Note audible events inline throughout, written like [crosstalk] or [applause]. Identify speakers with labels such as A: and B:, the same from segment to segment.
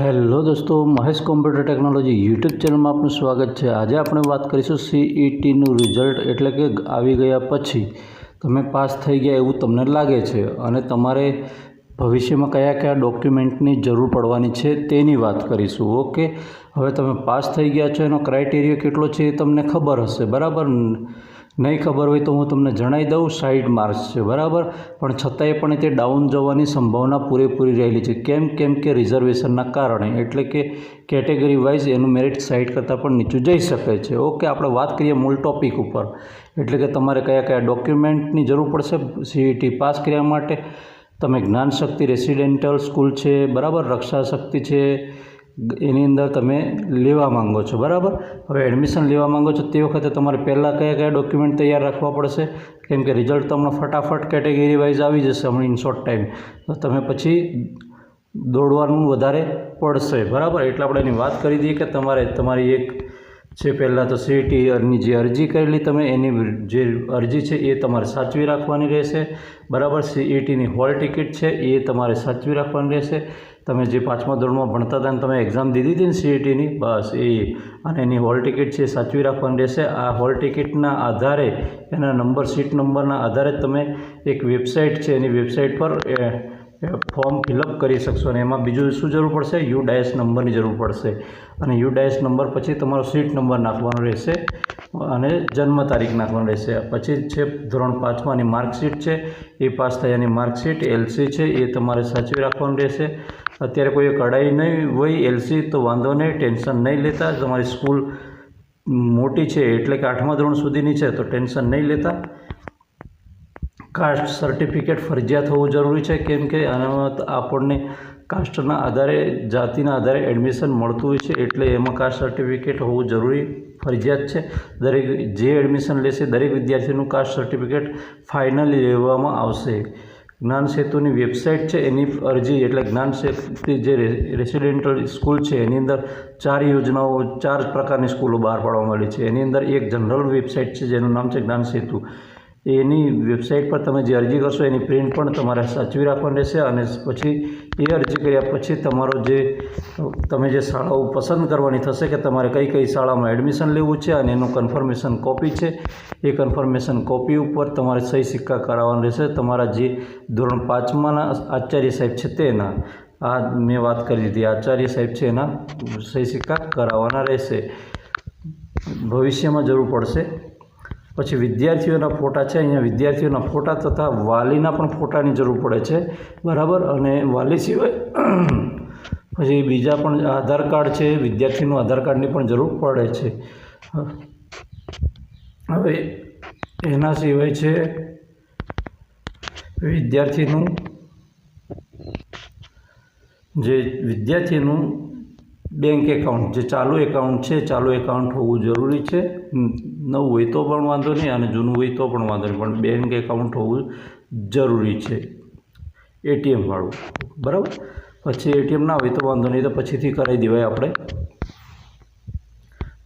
A: Hello દોસ્તો, Mahesh computer technology YouTube ચેનલમાં આપનું સ્વાગત છે. આજે આપણે વાત કરીશું સીઈટીનું રિઝલ્ટ એટલે કે આવી ગયા પછી. તમે પાસ થઈ ગયા એવું તમને લાગે છે અને તમારે ભવિષ્યમાં કયા કયા ડોક્યુમેન્ટની જરૂર પડવાની છે તેની વાત કરીશું. ઓકે? હવે તમે પાસ થઈ ગયા છો, એનો ક્રાઇટેરિયા કેટલો છે એ તમને ખબર હશે, બરાબર? નહીં ખબર હોય તો હું તમને જણાવી દઉં સાઈડ માર્ક્સ છે, બરાબર? પણ છતાંય પણ તે ડાઉન જવાની સંભાવના પૂરેપૂરી રહેલી છે. કેમ કેમ કે રિઝર્વેશનના કારણે, એટલે કે કેટેગરી વાઇઝ એનું મેરિટ સાઈડ કરતાં પણ નીચું જઈ શકે છે. ઓકે આપણે વાત કરીએ મૂળ ટોપિક ઉપર. એટલે કે તમારે કયા કયા ડોક્યુમેન્ટની જરૂર પડશે? સીઈટી પાસ કર્યા માટે. તમે જ્ઞાન શક્તિ રેસિડેન્ટલ સ્કૂલ છે, બરાબર? રક્ષા શક્તિ છે એની અંદર તમે લેવા માંગો છો, બરાબર? હવે એડમિશન લેવા માંગો છો તે વખતે તમારે પહેલાં કયા કયા ડોક્યુમેન્ટ તૈયાર રાખવા પડશે? કેમ કે રિઝલ્ટ તમને ફટાફટ કેટેગરી વાઇઝ આવી જશે હમણાં ઇન શોર્ટ ટાઈમ તો તમે પછી દોડવાનું વધારે પડશે, બરાબર? એટલે આપણે એની વાત કરી દઈએ કે તમારે તમારી એક છે પહેલાં તો સીઈટીની જે અરજી કરેલી તમે, એની જે અરજી છે એ તમારે સાચવી રાખવાની રહેશે. બરાબર, સીઈટીની હોલ ટિકિટ છે એ તમારે સાચવી રાખવાની રહેશે. તમે જે પાંચમા ધોરણમાં ભણતા હતા અને તમે એક્ઝામ દીધી હતી ને સીઈટીની, બસ એ. અને એની હોલ ટિકિટ છે એ સાચવી રાખવાની રહેશે. આ હોલ ટિકિટના આધારે, એના નંબર, સીટ નંબરના આધારે તમે એક વેબસાઇટ છે, એની વેબસાઇટ પર ફોર્મ ફિલઅપ કરી શકશો અને એમાં બીજું શું જરૂર પડશે? યુ ડાયસ નંબરની જરૂર પડશે. અને યુ ડાયસ નંબર પછી તમારો સીટ નંબર નાખવાનો રહેશે અને જન્મ તારીખ નાખવાની રહેશે. પછી છે ધોરણ પાંચમાની માર્કશીટ છે, એ પાસ થયાની માર્કશીટ એલસી છે, એ તમારે સાચવી રાખવાનું રહેશે. અત્યારે કોઈ કઢાઈ નહીં હોય એલસી તો વાંધો નહીં ટેન્શન નહીં લેતા. તમારી સ્કૂલ મોટી છે એટલે કે આઠમા ધોરણ સુધીની છે, તો ટેન્શન નહીં લેતા. કાસ્ટ સર્ટિફિકેટ ફરજિયાત હોવું જરૂરી છે, કેમ કે આનામાં આપણને કાસ્ટના આધારે, જાતિના આધારે એડમિશન મળતું હોય છે, એટલે એમાં કાસ્ટ સર્ટિફિકેટ હોવું જરૂરી ફરજિયાત છે. દરેક જે એડમિશન લેશે, દરેક વિદ્યાર્થીનું કાસ્ટ સર્ટિફિકેટ ફાઇનલી લેવામાં આવશે. જ્ઞાન સેતુની વેબસાઇટ છે, એની અરજી, એટલે જ્ઞાન સેતુ જે રેસિડેન્ટલ સ્કૂલ છે, એની અંદર ચાર યોજનાઓ, ચાર પ્રકારની સ્કૂલો બહાર પાડવામાં આવી છે. એની અંદર એક જનરલ વેબસાઇટ છે, જેનું નામ છે જ્ઞાન સેતુ. એની વેબસાઇટ પર તમે જે અરજી કરશો, એની પ્રિન્ટ પણ તમારે સાચવી રાખવાની રહેશે અને પછી એ અરજી કર્યા પછી તમારો જે, તમે જે શાળાઓ પસંદ કરવાની થશે કે તમારે કઈ કઈ શાળામાં એડમિશન લેવું છે અને એનું કન્ફર્મેશન કોપી છે, એ કન્ફર્મેશન કોપી ઉપર તમારે સહી સિક્કા કરાવવાના રહેશે. તમારા જે ધોરણ પાંચમાના આચાર્ય સાહેબ છે તેના, આ મેં વાત કરી દીધી, આચાર્ય સાહેબ છે એના સહી સિક્કા કરાવવાના રહેશે. ભવિષ્યમાં જરૂર પડશે. પછી વિદ્યાર્થીઓના ફોટા છે, અહીંયા વિદ્યાર્થીઓના ફોટા તથા વાલીના પણ ફોટાની જરૂર પડે છે. બરાબર? અને વાલી સિવાય [clears throat] પછી બીજા પણ આધાર કાર્ડ છે, વિદ્યાર્થીનું આધાર કાર્ડની પણ જરૂર પડે છે. હવે એના સિવાય છે, વિદ્યાર્થીનું જે વિદ્યાર્થીનું બેંક એકાઉન્ટ. જે ચાલુ એકાઉન્ટ છે, ચાલુ એકાઉન્ટ હોવું જરૂરી છે. નવું હોય તો પણ વાંધો નહીં અને જૂનું હોય તો પણ વાંધો નહીં, પણ બેંક એકાઉન્ટ હોવું જરૂરી છે. એટીએમવાળું બરાબર? પછી એટીએમ ના હોય તો વાંધો નહીં, તો પછીથી કરાવી દેવાય આપણે.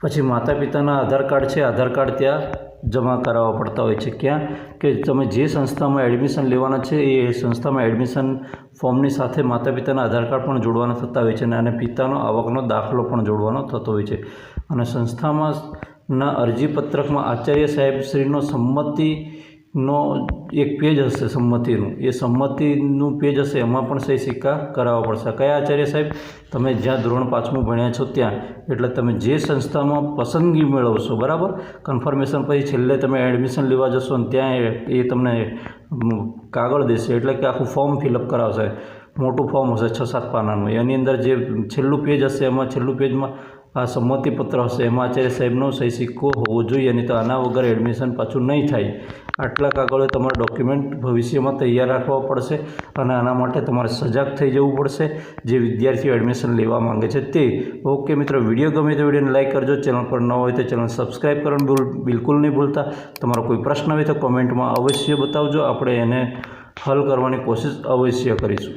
A: પછી માતા પિતાના આધાર કાર્ડ છે, આધાર કાર્ડ ત્યાં જમા કરાવવા પડતા હોય છે. ક્યાં? કે તમે જે સંસ્થામાં એડમિશન લેવાના છે, એ સંસ્થામાં એડમિશન ફોર્મની સાથે માતા પિતાના આધાર કાર્ડ પણ જોડવાના થતા હોય છે અને પિતાનો આવકનો દાખલો પણ જોડવાનો થતો હોય છે. અને સંસ્થામાં ના અરજીપત્રકમાં આચાર્ય સાહેબશ્રીનો સંમતિનો એક પેજ હશે સંમતિનું. એ સંમતિનું પેજ હશે એમાં પણ સહી સિક્કા કરાવવા પડશે. કયા આચાર્ય સાહેબ? તમે જ્યાં ધોરણ પાંચમું ભણ્યા છો ત્યાં. એટલે તમે જે સંસ્થામાં પસંદગી મેળવશો, બરાબર? કન્ફર્મેશન પછી છેલ્લે તમે એડમિશન લેવા જશો ને ત્યાં એ તમને કાગળ દેશે. એટલે કે આખું ફોર્મ ફિલઅપ કરાવશે. મોટું ફોર્મ હશે છ સાત પાનાનું. એની અંદર જે છેલ્લું પેજ હશે એમાં, છેલ્લું પેજમાં આ સંમતિપત્ર હશે. એમાં આચાર્ય સાહેબનો સહી સિક્કો હોવો જોઈએ, નહીં તો આના વગર એડમિશન પાછું નહીં થાય. આટલા કાગળો તમારે ડોક્યુમેન્ટ ભવિષ્યમાં તૈયાર રાખવા પડશે અને આના માટે તમારે સજાગ થઈ જવું પડશે. જે વિદ્યાર્થીઓ એડમિશન લેવા માંગે છે તે. ઓકે મિત્રો વીડિયો ગમે તો વિડીયોને લાઇક કરજો. ચેનલ પર ન હોય તો ચેનલ સબસ્ક્રાઈબ કરવાનું બિલકુલ નહીં ભૂલતા. તમારો કોઈ પ્રશ્ન હોય તો કોમેન્ટમાં અવશ્ય બતાવજો. આપણે એને હલ કરવાની કોશિશ અવશ્ય કરીશું.